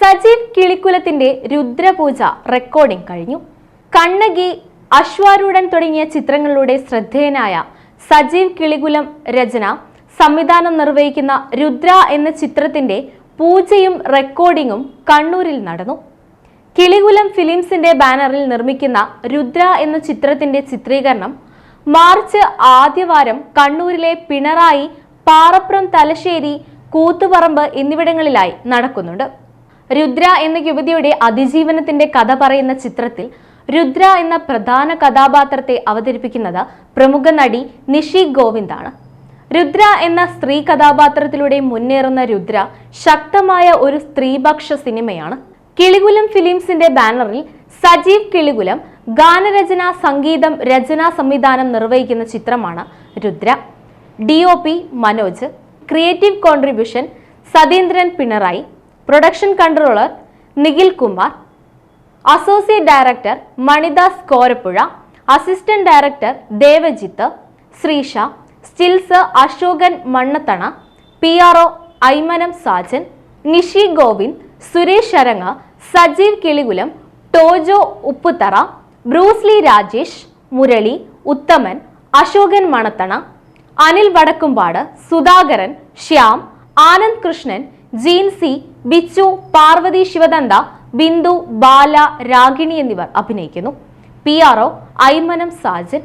Sajeev കിളിക്കുലത്തിന്റെ രുദ്രപൂജ recording കഴിഞ്ഞു. കണ്ണകി അശ്വാരൂഢൻ തുടങ്ങിയ ചിത്രങ്ങളിലൂടെ ശ്രദ്ധേയനായ സജീവ് കിളികുലം രചന സംവിധാനം നിർവഹിക്കുന്ന രുദ്ര എന്ന ചിത്രത്തിന്റെ പൂജയും റെക്കോർഡിംഗും കണ്ണൂരിൽ നടന്നു. കിളികുലം ഫിലിംസിന്റെ ബാനറിൽ നിർമ്മിക്കുന്ന രുദ്ര എന്ന ചിത്രത്തിന്റെ ചിത്രീകരണം മാർച്ച് ആദ്യവാരം കണ്ണൂരിലെ പിണറായി പാറപ്പുറം തലശ്ശേരി കൂത്തുപറമ്പ് എന്നിവിടങ്ങളിലായി നടക്കുന്നുണ്ട്. രുദ്ര എന്ന യുവതിയുടെ അതിജീവനത്തിന്റെ കഥ പറയുന്ന ചിത്രത്തിൽ രുദ്ര എന്ന പ്രധാന കഥാപാത്രത്തെ അവതരിപ്പിക്കുന്നത് പ്രമുഖ നടി നിഷി ഗോവിന്ദാണ്. രുദ്ര എന്ന സ്ത്രീ കഥാപാത്രത്തിലൂടെ മുന്നേറുന്ന രുദ്ര ശക്തമായ ഒരു സ്ത്രീപക്ഷ സിനിമയാണ്. കിളികുലം ഫിലിംസിന്റെ ബാനറിൽ സജീവ് കിളികുലം ഗാനരചന സംഗീതം രചനാ സംവിധാനം നിർവഹിക്കുന്ന ചിത്രമാണ് Rudra. D O P Manoj. Creative contribution Satheendran Pinarayi. Production controller Nikhil Kumar. Associate director Manidas Korappuzha. Assistant director Devajith. Sreesha. Stills Ashokan Mannathana. P R O Aymanam Sajan. Nishi Govind. Suresh Sharanga. Sajeev Kilikulam. Tojo Upputhara Bruce Lee Rajesh Murali Uthaman Ashokan Manathana Anil Vadakkumpad Sudhakaran Shyam Anand Krishnan Jeency Bichu Parvathy Shivadantha Bindu Bala Ragini എന്നിവർ അഭിനയിക്കുന്നു. P R O Aymanam Sajan